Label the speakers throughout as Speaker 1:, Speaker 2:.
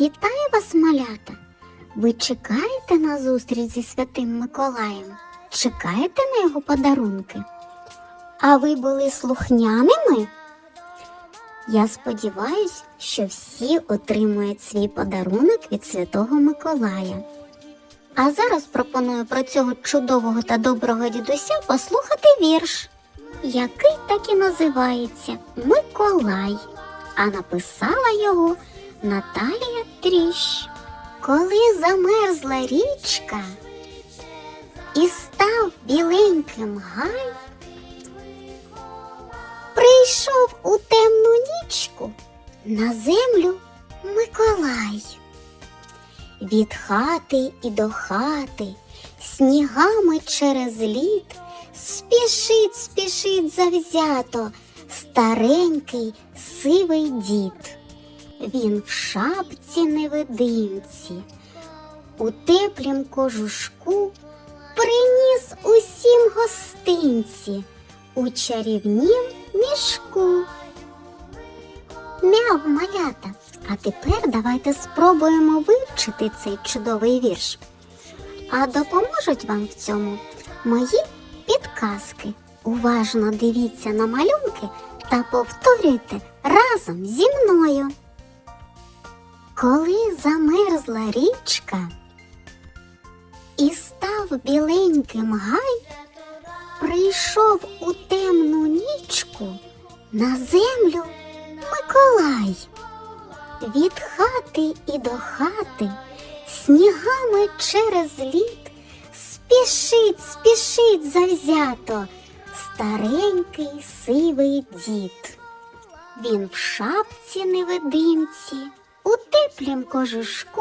Speaker 1: Вітаю вас, малята! Ви чекаєте на зустріч зі святим Миколаєм? Чекаєте на його подарунки? А ви були слухняними? Я сподіваюсь, що всі отримують свій подарунок від Святого Миколая. А зараз пропоную про цього чудового та доброго дідуся послухати вірш, який так і називається Миколай, а написала його Наталія Тріщ. Коли замерзла річка і став біленьким гай, прийшов у темну нічку на землю Миколай. Від хати і до хати, снігами через лід, спішить, спішить завзято старенький сивий дід. Він в шапці невидимці, у теплім кожушку приніс усім гостинці у чарівнім мішку. Мяв, малята, а тепер давайте спробуємо вивчити цей чудовий вірш. А допоможуть вам в цьому мої підказки. Уважно дивіться на малюнки та повторюйте разом зі мною. Коли замерзла річка і став біленьким гай, прийшов у темну нічку на землю Миколай. Від хати і до хати, снігами через лід, спішить, спішить завзято старенький сивий дід. Він в шапці невидимці, у теплім кожушку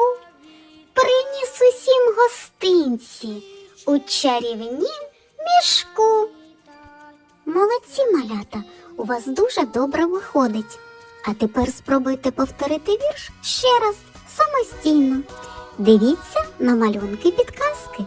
Speaker 1: приніс усім гостинці у чарівнім мішку. Молодці малята, у вас дуже добре виходить. А тепер спробуйте повторити вірш ще раз самостійно. Дивіться на малюнки підказки.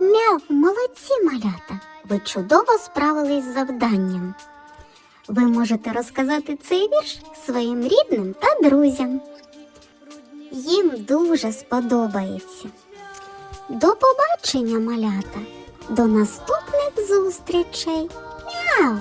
Speaker 1: Мяв, молодці малята! Ви чудово справились з завданням. Ви можете розказати цей вірш своїм рідним та друзям. Їм дуже сподобається. До побачення, малята! До наступних зустрічей! Мяу!